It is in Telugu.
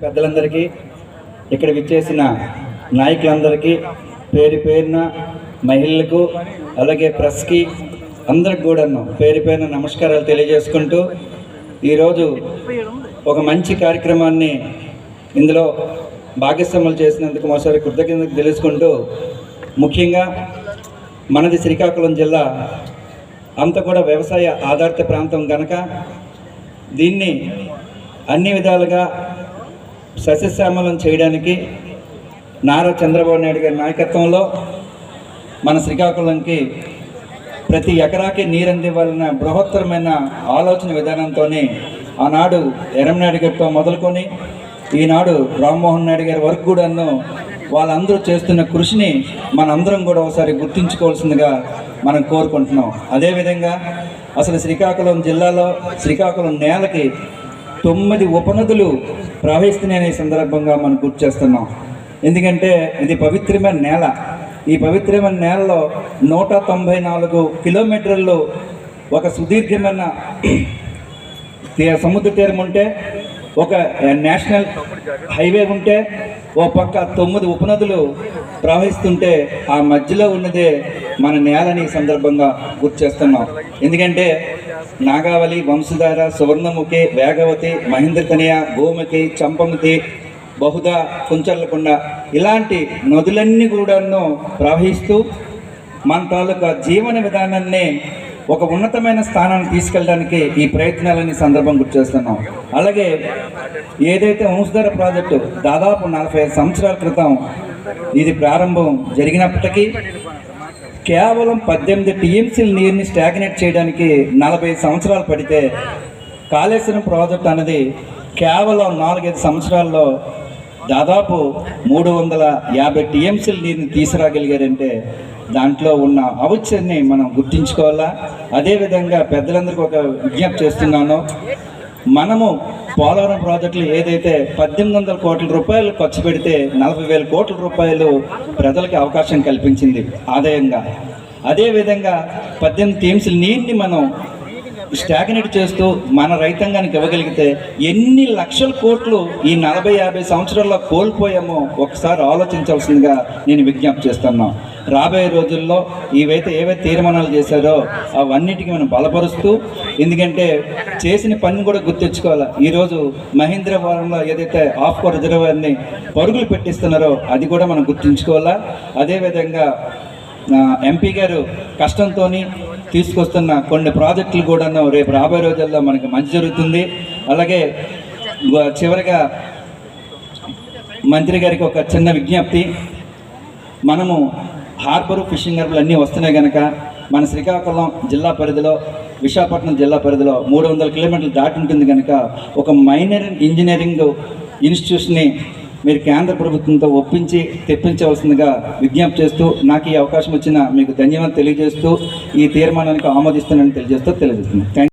పెద్దలందరికీ ఇక్కడ విచ్చేసిన నాయకులందరికీ పేరు పేరున మహిళలకు అలాగే ప్రెస్కి అందరికి కూడాను పేరు పేరున నమస్కారాలు తెలియజేసుకుంటూ ఈరోజు ఒక మంచి కార్యక్రమాన్ని ఇందులో భాగస్వాములు చేసినందుకు మరోసారి కృతజ్ఞతలు తెలుసుకుంటూ ముఖ్యంగా మనది శ్రీకాకుళం జిల్లా అంత కూడా వ్యవసాయ ఆధారిత ప్రాంతం కనుక దీన్ని అన్ని విధాలుగా సస్యశ్యామలం చేయడానికి నారా చంద్రబాబు నాయుడు గారి నాయకత్వంలో మన శ్రీకాకుళంకి ప్రతి ఎకరాకి నీరు అందివ్వాలన్న బృహత్తరమైన ఆలోచన విధానంతో ఆనాడు ఎర్రంనాయుడు గారితో మొదలుకొని ఈనాడు రామ్మోహన్ నాయుడు గారి వరకు కూడాను వాళ్ళందరూ చేస్తున్న కృషిని మనందరం కూడా ఒకసారి గుర్తుంచుకోవాల్సిందిగా మనం కోరుకుంటున్నాం. అదేవిధంగా అసలు శ్రీకాకుళం జిల్లాలో శ్రీకాకుళం నేలకి తొమ్మిది ఉపనదులు ప్రవహిస్తున్నాయనే సందర్భంగా మనం గుర్తు చేస్తున్నాం. ఎందుకంటే ఇది పవిత్రమైన నేల. ఈ పవిత్రమైన నేలలో నూట తొంభై నాలుగు కిలోమీటర్లు ఒక సుదీర్ఘమైన తీ- సముద్ర తీరం ఉంటే ఒక నేషనల్ హైవే ఉంటే ఓ పక్క తొమ్మిది ఉపనదులు ప్రవహిస్తుంటే ఆ మధ్యలో ఉన్నదే మన నేలని సందర్భంగా గుర్తు చేస్తున్నాం. ఎందుకంటే నాగావళి వంశధార సువర్ణముఖి వేగవతి మహేంద్రకనియ గోముఖి చంపముతి బహుదా కుంచర్లకొండ ఇలాంటి నదులన్నీ కూడాను ప్రవహిస్తూ మన తాలూకా జీవన విధానాన్ని ఒక ఉన్నతమైన స్థానాన్ని తీసుకెళ్ళడానికి ఈ ప్రయత్నాలని సందర్భం గుర్తు చేస్తున్నాం. అలాగే ఏదైతే వంశధార ప్రాజెక్టు దాదాపు నలభై ఐదు సంవత్సరాల క్రితం ఇది ప్రారంభం జరిగినప్పటికీ కేవలం పద్దెనిమిది టీఎంసీల నీరుని స్టాగ్నేట్ చేయడానికి నలభై సంవత్సరాలు పడితే కాళేశ్వరం ప్రాజెక్ట్ అనేది కేవలం నాలుగైదు సంవత్సరాల్లో దాదాపు మూడు వందల యాభై టీఎంసీల నీరుని తీసుకురాగలిగారంటే దాంట్లో ఉన్న ఔత్యాన్ని మనం గుర్తించుకోవాలా? అదేవిధంగా పెద్దలందరికీ ఒక విజ్ఞప్తి చేస్తున్నాను. మనము పోలవరం ప్రాజెక్టులు ఏదైతే పద్దెనిమిది వందల కోట్ల రూపాయలు ఖర్చు పెడితే నలభై వేల కోట్ల రూపాయలు ప్రజలకి అవకాశం కల్పించింది ఆదాయంగా. అదేవిధంగా పద్దెనిమిది టీమ్స్ నీటిని మనం స్టాగ్నేట్ చేస్తూ మన రైతాంగానికి ఇవ్వగలిగితే ఎన్ని లక్షల కోట్లు ఈ నలభై యాభై సంవత్సరాల్లో కోల్పోయామో ఒకసారి ఆలోచించాల్సిందిగా నేను విజ్ఞప్తి చేస్తున్నాను. రాబోయే రోజుల్లో ఇవైతే ఏవైతే తీర్మానాలు చేశారో అవన్నిటికీ మనం బలపరుస్తూ ఎందుకంటే చేసిన పని కూడా గుర్తించుకోవాలి ఈరోజు మహేంద్రవరంలో ఏదైతే ఆఫ్ రిజర్వర్ని పరుగులు పెట్టిస్తున్నారో అది కూడా మనం గుర్తుంచుకోవాలా? అదేవిధంగా ఎంపీ గారు కష్టంతో తీసుకొస్తున్న కొన్ని ప్రాజెక్టులు కూడాను రేపు రాబోయే రోజుల్లో మనకి మంచి జరుగుతుంది. అలాగే చివరిగా మంత్రి గారికి ఒక చిన్న విజ్ఞప్తి. మనము హార్బర్ ఫిషింగ్ హార్బర్లు అన్నీ వస్తున్నాయి కనుక మన శ్రీకాకుళం జిల్లా పరిధిలో విశాఖపట్నం జిల్లా పరిధిలో మూడు వందల కిలోమీటర్లు దాటి ఉంటుంది కనుక ఒక మైనర్ ఇంజనీరింగ్ ఇన్స్టిట్యూట్ని మీరు కేంద్ర ప్రభుత్వంతో ఒప్పించి తెప్పించవలసిందిగా విజ్ఞప్తి చేస్తూ నాకు ఈ అవకాశం వచ్చిన మీకు ధన్యవాదాలు తెలియజేస్తూ ఈ తీర్మానానికి ఆమోదిస్తానని తెలియజేస్తూ తెలియజేస్తున్నాను.